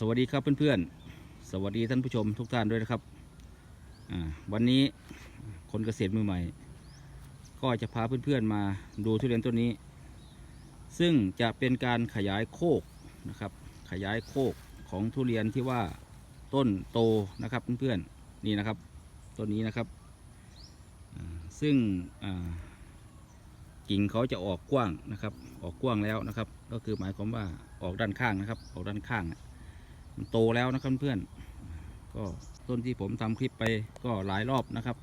สวัสดีครับเพื่อนๆ สวัสดีท่านผู้ชมทุกท่านด้วยนะครับวันนี้คนเกษตรมือใหม่ ก็จะพาเพื่อนๆมาดูทุเรียนต้นนี้ ซึ่งจะเป็นการขยายโคกนะครับ ขยายโคกของทุเรียนที่ว่าต้นโตนะครับเพื่อนๆนี่นะครับต้นนี้นะครับซึ่งกิ่งเขาจะออกกว้างนะครับ ออกกว้างแล้วนะครับ ก็คือหมายความว่าออกด้านข้างนะครับ ออกด้านข้างอะ มันโตแล้วนะครับเพื่อนก็ต้นที่ผมทำคลิปไปก็หลายรอบนะครับ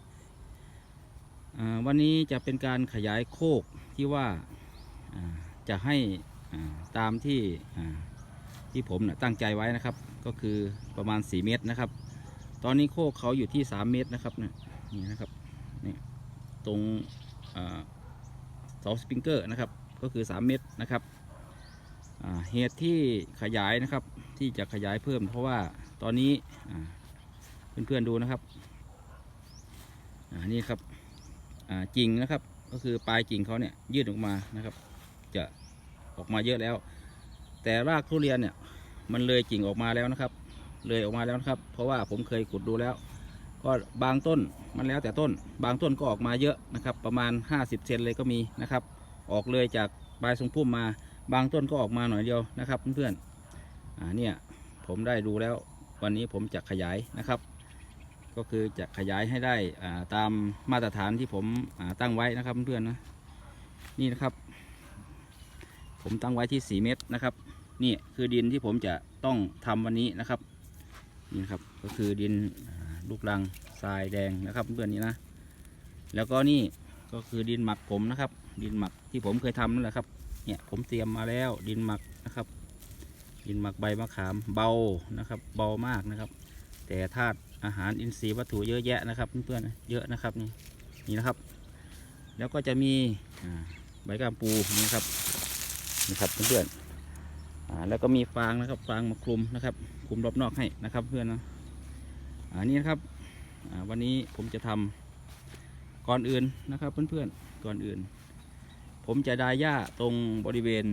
วันนี้จะเป็นการขยายโคกที่ว่าจะให้ตามที่ที่ผมนะตั้งใจไว้นะครับ ก็คือประมาณ 4 เมตรนะครับ ตอนนี้โคกเขาอยู่ที่ 3 เมตรนะครับเนี่ยนี่นะครับนี่ตรงเสาสปริงเกอร์นะครับก็คือ 3 เมตรนะครับเหตุที่ขยายนะครับ ที่จะขยายเพิ่ม เพราะว่าตอนนี้เพื่อนๆดูนะครับนี่ครับกิ่งนะครับ ก็คือปลายกิ่งเขาเนี่ยยืดออกมานะครับ จะออกมาเยอะแล้ว แต่รากทุเรียนเนี่ยมันเลยกิ่งออกมาแล้วนะครับ เลยออกมาแล้วนะครับ เพราะว่าผมเคยขุดดูแล้ว ก็บางต้นมันแล้วแต่ต้น บางต้นก็ออกมาเยอะนะครับ ประมาณ 50เซนเลยก็มีนะครับ ออกเลยจากปลายทรงพุ่มมา บางต้นก็ออกมาหน่อยเดียวนะครับเพื่อนๆ อ่าเนี่ยผมได้ดูแล้ววันนี้ผมจะขยายนะครับ ก็คือจะขยายให้ได้าตามมาตรฐานที่ผมตั้งไว้นะครับเพื่อนๆนะนี่นะครับ ผมตั้งไว้ที่ 4 เมตรนะครับนี่คือดินที่ผมจะต้องทำวันนี้นะครับนี่ครับก็คือดินลูกรังทรายแดงนะครับเพื่อนนี่นะ แล้วก็นี่ก็คือดินหมักผมนะครับ ดินหมักที่ผมเคยทำนั่นแหละครับเนี่ยผมเตรียมมาแล้วดินหมักนะครับ ดินหมักใบมะขามเบานะครับ เบามากนะครับ แต่ธาตุอาหารอินทรีย์วัตถุเยอะแยะนะครับเพื่อนๆเยอะนะครับนี่นี่นะครับ แล้วก็จะมีใบกามปูนี่ครับนี่ครับเพื่อนๆแล้วก็มีฟางนะครับฟางมาคลุมนะครับคลุมรอบนอกให้นะครับเพื่อนนะอ่านี่นะครับวันนี้ผมจะทำก่อนอื่นนะครับเพื่อนๆก่อนอื่น ผมจะดายหญ้าตรงบริเวณ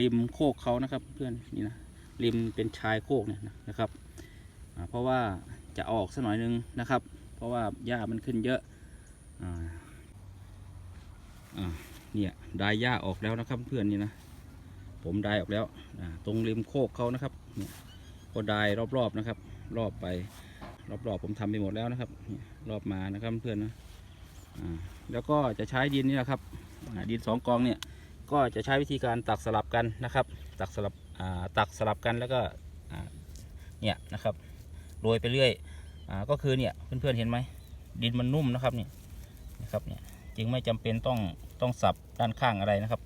ริมโคกเขานะครับ เพื่อนนี่นะริมเป็นชายโคกเนี่ยนะครับเพราะว่าจะออกสักหน่อยนึงนะครับ เพราะว่าหญ้ามันขึ้นเยอะอ่อ่าเนี่ยดายหญ้าออกแล้วนะครับเพื่อนนี่นะผมดายออกแล้วตรงริมโคกเขานะครับเนี่ยก็ดายรอบๆนะครับ รอบไปรอบๆผมทำไปหมดแล้วนะครับ รอบมานะครับเพื่อนนะแล้วก็จะใช้ดินนี่แหละครับ ดินสองกองเนี่ยก็จะใช้วิธีการตักสลับกันนะครับ ตักสลับตักสลับกันแล้วก็เนี่ยนะครับโรยไปเรื่อยอก็คือเนี่ยเพื่อนๆเห็นไหมดินมันนุ่มนะครับเนี่ยนะครับเนี่ยจึงไม่จำเป็นต้องต้องสับด้านข้างอะไรนะครับ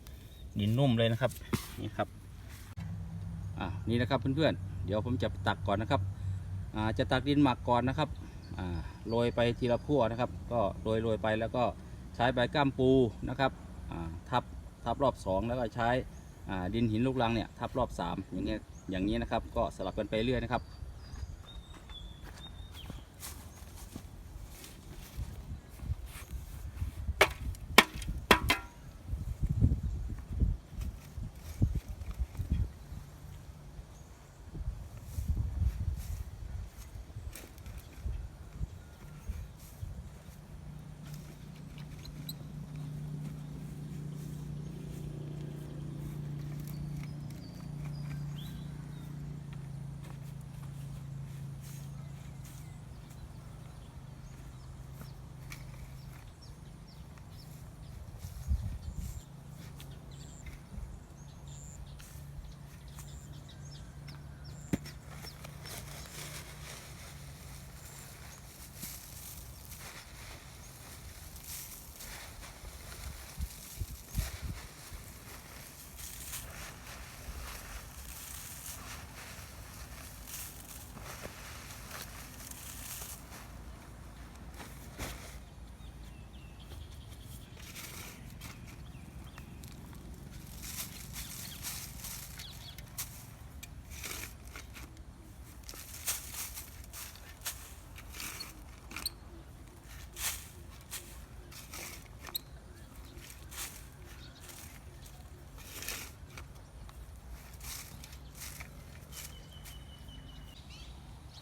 ดินนุ่มเลยนะครับนี่ครับอ่านี่นะครับเพื่อนๆเดี๋ยวผมจะตักก่อนนะครับอ่าจะตักดินหมักก่อนนะครับอ่าโรยไปทีละพั่วนะครับ ก็โรยโรยไปแล้วก็ ใช้ใบก้ามปูนะครับทับทับรอบ 2 แล้วก็ใช้ดินหินลูกรังเนี่ยทับรอบ 3 อย่างเงี้ยอย่างนี้นะครับก็สลับกันไปเรื่อยนะครับ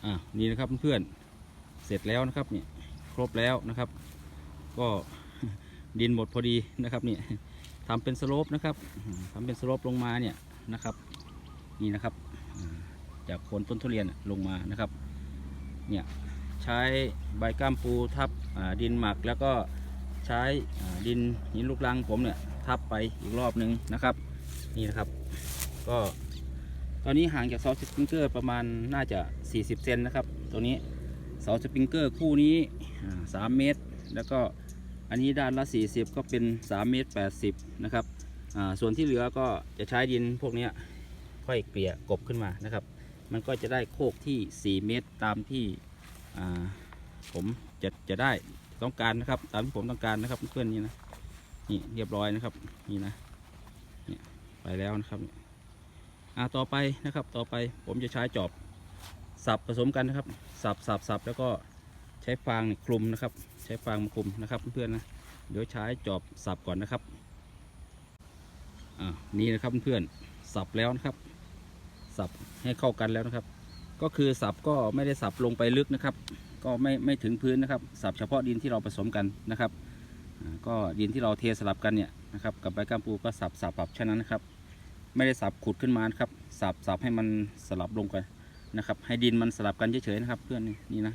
อ่านี่นะครับเพื่อนๆเสร็จแล้วนะครับเนี่ยครบแล้วนะครับ ก็ดินหมดพอดีนะครับเนี่ยทำเป็นสโลปนะครับอืมทำเป็นสโลปลงมาเนี่ยนะครับ นี่นะครับ จากโคนต้นทุเรียนลงมานะครับเนี่ยใช้ใบก้ามปูทับดินหมักแล้วก็ใช้ดินหินลูกรังผมเนี่ยทับไปอีกรอบนึงนะครับ นี่นะครับ ก็ ตอนนี้ห่างจากเสาสปริงเกอร์ประมาณน่าจะ 40 เซนนะครับ ตัวนี้เสาสปริงเกอร์คู่นี้อ่า3เมตร แล้วก็อันนี้ด้านละ 40 ก็เป็น 3 เมตร 80 นะครับ ส่วนที่เหลือก็จะใช้ดินพวกนี้ค่อยเกลี่ยกบขึ้นมานะครับ มันก็จะได้โคกที่ 4 เมตรตามที่ผมจะจะได้ต้องการนะครับ ตามที่ผมต้องการนะครับเพื่อนนี่นะนี่เรียบร้อยนะครับนี่นะนไปแล้วนะครับ อ่าต่อไปนะครับต่อไปผมจะใช้จอบสับผสมกันนะครับ สับสับสับแล้วก็ใช้ฟางคลุมนะครับ ใช้ฟางมาคลุมนะครับเพื่อนๆนะเดี๋ยวใช้จอบสับก่อนนะครับอ่านี่นะครับเพื่อนๆสับแล้วนะครับ สับให้เข้ากันแล้วนะครับ ก็คือสับก็ไม่ได้สับลงไปลึกนะครับ ก็ไม่ไม่ถึงพื้นนะครับ สับเฉพาะดินที่เราผสมกันนะครับก็ดินที่เราเทสลับกันเนี่ยนะครับกับใบก้ามปูก็สับสับสับแค่นั้นนะครับ ไม่ได้สับขุดขึ้นมานครับสับสับให้มันสลับลงกันนะครับ ให้ดินมันสลับกันเฉยๆนะครับ เพื่อนนี่นะ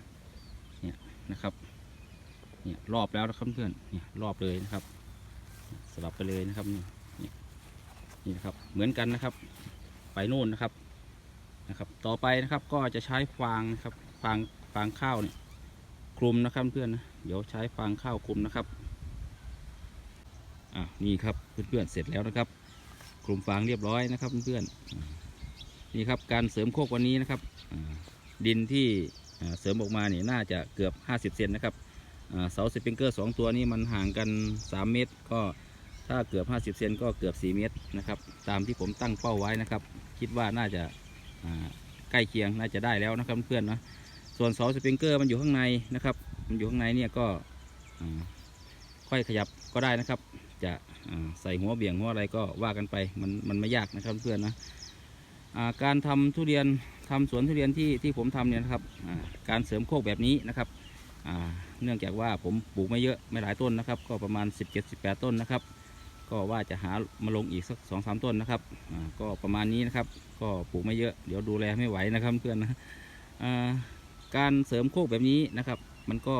เนี่ยนะครับเนี่ยรอบแล้วนะครับเพื่อนเนี่ยรอบเลยนะครับ สลับไปเลยนะครับนี่นี่นะครับเหมือนกันนะครับ ไปโน่นนะครับนะครับ ต่อไปนะครับก็จะใช้ฟางนะครับฟางฟางข้าวเนี่ยคลุมนะครับเพื่อนนะเดี๋ยวใช้ฟางข้าวคลุมนะครับอ่านี่ครับเพื่อนๆเสร็จแล้วนะครับ คลุมฟางเรียบร้อยนะครับเพื่อนๆนี่ครับการเสริมโคกวันนี้นะครับดินที่เสริมออกมาเนี่ยน่าจะเกือบ 50 เซนนะครับเสาสปริงเกอร์สองตัวนี้มันห่างกัน 3 เมตร ก็ถ้าเกือบ 50 เซนก็เกือบ 4 เมตรนะครับ ตามที่ผมตั้งเป้าไว้นะครับ คิดว่าน่าจะใกล้เคียงน่าจะได้แล้วนะครับเพื่อนๆนะส่วนเสาสปริงเกอร์มันอยู่ข้างในนะครับ มันอยู่ข้างในเนี่ยก็ค่อยขยับก็ได้นะครับ ใส่หัวเบี่ยงหัวอะไรก็ว่ากันไปมันมันไม่ยากนะครับเพื่อนนะาการทำทุเรียนทำสวนทุเรียนที่ที่ผมทำเนี่ยนะครับาการเสริมโคกแบบนี้นะครับเนื่องจากว่าผมปลูกไม่เยอะไม่หลายต้นนะครับ ก็ประมาณ 17-18 ต้นนะครับ ก็ว่าจะหามาลงอีกสักสองสามต้นนะครับก็ประมาณนี้นะครับ ก็ปลูกไม่เยอะเดี๋ยวดูแลไม่ไหวนะครับเพื่อนนะการเสริมโคกแบบนี้นะครับ มันก็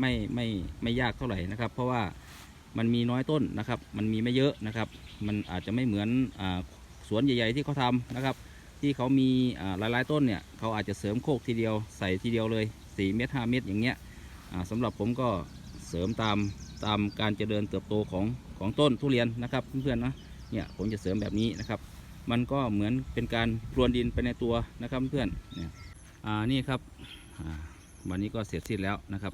ไม่ไม่ไม่ยากเท่าไหร่นะครับ เพราะว่า มันมีน้อยต้นนะครับ มันมีไม่เยอะนะครับ มันอาจจะไม่เหมือนอสวนใหญ่ ๆ ที่เขาทำนะครับ ที่เขามีหลายๆต้นเนี่ยเขาอาจจะเสริมโคกทีเดียวใส่ทีเดียวเลย4เมตร5เมตรอย่างเงี้ยอ่าสำหรับผมก็เสริมตามตามการเจริญเติบโตของของต้นทุเรียนนะครับเพื่อนๆนะเนี่ยผมจะเสริมแบบนี้นะครับ มันก็เหมือนเป็นการพรวนดินไปในตัวนะครับเพื่อนเนี่ยอ่านี่ครับวันนี้ก็เสร็จสิ้นแล้วนะครับ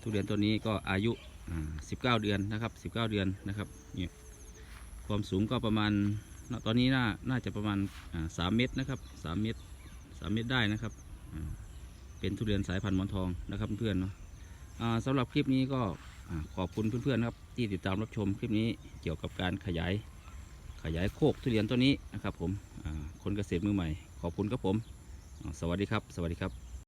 ทุเรียนตัวนี้ก็อายุ อ่า19เดือนนะครับ19เดือนนะครับเนี่ยความสูงก็ประมาณตอนนี้น่าน่าจะประมาณสามเมตรนะครับสามเมตรสามเมตรได้นะครับ เป็นทุเรียนสายพันธุ์หมอนทองนะครับเพื่อนเนาะสำหรับคลิปนี้ก็ขอบคุณเพื่อนๆครับที่ติดตามรับชมคลิปนี้เกี่ยวกับการขยายขยายโคกทุเรียนตัวนี้นะครับผมคนเกษตรมือใหม่ ขอบคุณครับผม สวัสดีครับ สวัสดีครับ